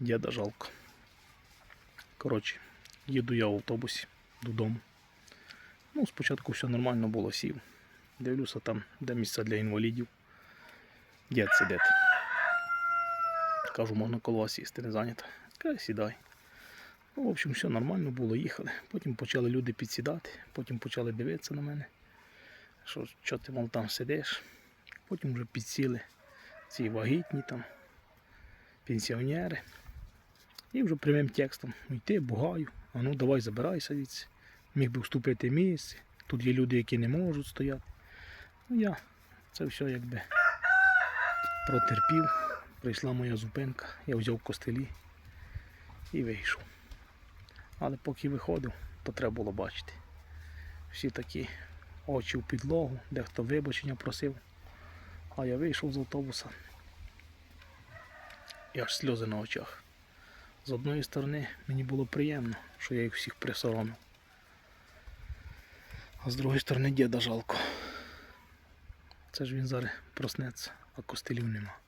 Діда жалко. Коротше, їду я в автобусі додому. Ну, спочатку все нормально було, сів. Дивлюся там, де місце для інвалідів. Дід сидить. Кажу, можна коло сісти, не зайнято. Каже, сідай. Ну, в общем, все нормально було, їхали. Потім почали люди підсідати, потім почали дивитися на мене. Що, що ти мов там сидиш. Потім вже підсіли ці вагітні там, пенсіонери. І вже прямим текстом йти, бугаю, а ну давай забирайся звідси. Міг би вступити місце. Тут є люди, які не можуть стояти. Ну я це все якби протерпів. Прийшла моя зупинка, я взяв костелі і вийшов. Але поки виходив, то треба було бачити. Всі такі очі в підлогу, дехто вибачення просив. А я вийшов з автобуса. І аж сльози на очах. З одної сторони мені було приємно, що я їх всіх присоромив. А з другої сторони діда жалко. Це ж він зараз проснеться, а костелів нема.